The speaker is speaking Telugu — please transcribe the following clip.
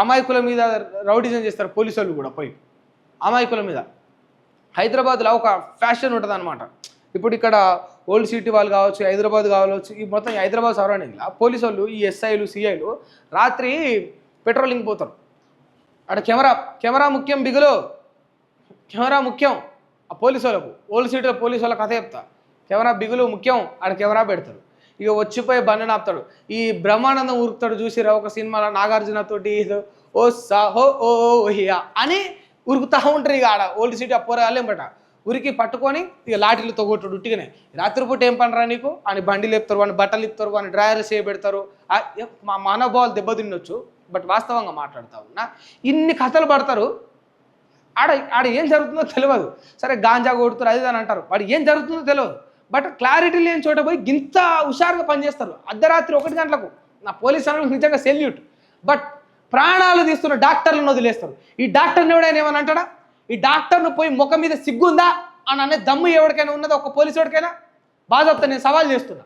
అమాయకుల మీద రౌడిజం చేస్తారు పోలీసు వాళ్ళు కూడా పోయి. అమాయకుల మీద. హైదరాబాద్లో ఒక ఫ్యాషన్ ఉంటుంది అనమాట ఇప్పుడు ఇక్కడ ఓల్డ్ సిటీ వాళ్ళు కావచ్చు హైదరాబాద్ కావచ్చు ఈ మొత్తం హైదరాబాద్ సరౌండింగ్లో పోలీసు వాళ్ళు ఈ ఎస్ఐలు సిఐలు రాత్రి పెట్రోలింగ్ పోతారు. అక్కడ కెమెరా కెమెరా ముఖ్యం బిగులు కెమెరా ముఖ్యం. ఆ పోలీసు వాళ్ళకు ఓల్డ్ సిటీలో పోలీసు వాళ్ళ కథ చెప్తా. కెమెరా బిగులు ముఖ్యం. ఆడ కెమెరా పెడతారు. ఇక వచ్చిపోయి బండి ఆపుతాడు ఈ బ్రహ్మానందం ఉరుకుతాడు చూసిరా ఒక సినిమాలో నాగార్జున తోటి ఓ సాహో ఓ ఓ ఓహియా అని ఉరుకుతా ఉంటారు ఇక ఆడ ఓల్డ్ సిటీ అప్పోరాలేం బట ఉరికి పట్టుకొని ఇక లాఠీలతో కొట్టుడు ఉట్టిగానే. రాత్రిపూట ఏం పనరా నీకు? అని బండి లేపుతారు అని బట్టలు ఇస్తారు అని డ్రైవర్ చేయబెడతారు. మా మనోభావాలు దెబ్బతిన్నొచ్చు బట్ వాస్తవంగా మాట్లాడుతా ఉన్నా ఇన్ని కథలు పడతారు. ఆడ ఆడ ఏం జరుగుతుందో తెలియదు సరే గాంజా కొడుతారు అది ఇది అని అంటారు. వాడు ఏం జరుగుతుందో తెలియదు బట్ క్లారిటీ లేని చోట పోయి గింత హుషారుగా పనిచేస్తారు. అర్ధరాత్రి ఒకటి గంటలకు. నా పోలీస్ వాళ్ళకి నిజంగా సెల్యూట్. బట్ ప్రాణాలు తీస్తున్న డాక్టర్లను వదిలేస్తారు. ఈ డాక్టర్ని ఎవడైనా ఏమని అంటాడా? ఈ డాక్టర్ను పోయి ముఖం మీద సిగ్గుందా? అని అనే దమ్ము ఎవరికైనా ఉన్నదా? ఒక పోలీసు ఎవరికైనా బాధపడతా నేను సవాల్ చేస్తున్నా.